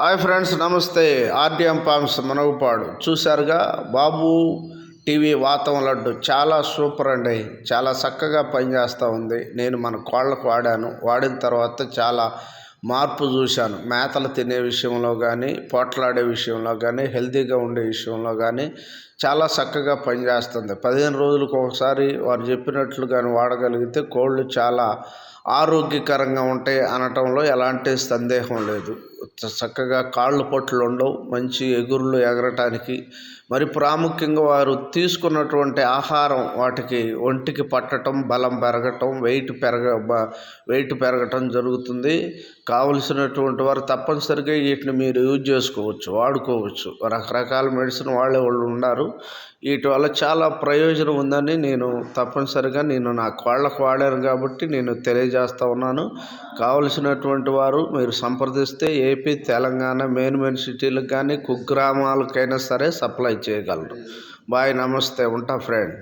Hi friends నమస్తే. ఆర్డిఎం palms మనగుపాడు చూశారుగా బాబు TV వాతం లడ్డు చాలా సూపర్ అండి. చాలా చక్కగా పనిచేస్తూ ఉంది. నేను మన కోళ్ళకు వాడాను. వాడిన తర్వాత చాలా మార్పు చూశాను. మేతలు తినే విషయంలో కానీ పోట్లాడే విషయంలో కానీ హెల్తీగా ఉండే విషయంలో కానీ చాలా చక్కగా పనిచేస్తుంది. పదిహేను రోజులకు ఒకసారి వారు చెప్పినట్లు కానీ వాడగలిగితే కోళ్ళు చాలా ఆరోగ్యకరంగా ఉంటాయి అనటంలో ఎలాంటి సందేహం లేదు. చక్కగా కాళ్ళు పట్లు ఉండవు మంచి ఎగురులు ఎగరటానికి. మరి ప్రాముఖ్యంగా వారు తీసుకున్నటువంటి ఆహారం వాటికి ఒంటికి పట్టటం బలం పెరగటం వెయిట్ పెరగ వెయిట్ పెరగటం జరుగుతుంది. కావలసినటువంటి వారు తప్పనిసరిగా వీటిని మీరు యూజ్ చేసుకోవచ్చు వాడుకోవచ్చు. రకరకాల మెడిసిన్ వాళ్ళే వాళ్ళు ఉన్నారు. వీటి వల్ల చాలా ప్రయోజనం ఉందని నేను తప్పనిసరిగా నేను నా కోళ్ళకు వాడాను కాబట్టి నేను తెలియజేస్తా ఉన్నాను. కావలసినటువంటి వారు మీరు సంప్రదిస్తే ఏపీ తెలంగాణ మెయిన్ మెయిన్ సిటీలకు కానీ కుగ్రామాలకైనా సరే సప్లై చేయగలరు. బాయ్ నమస్తే ఉంటా ఫ్రెండ్.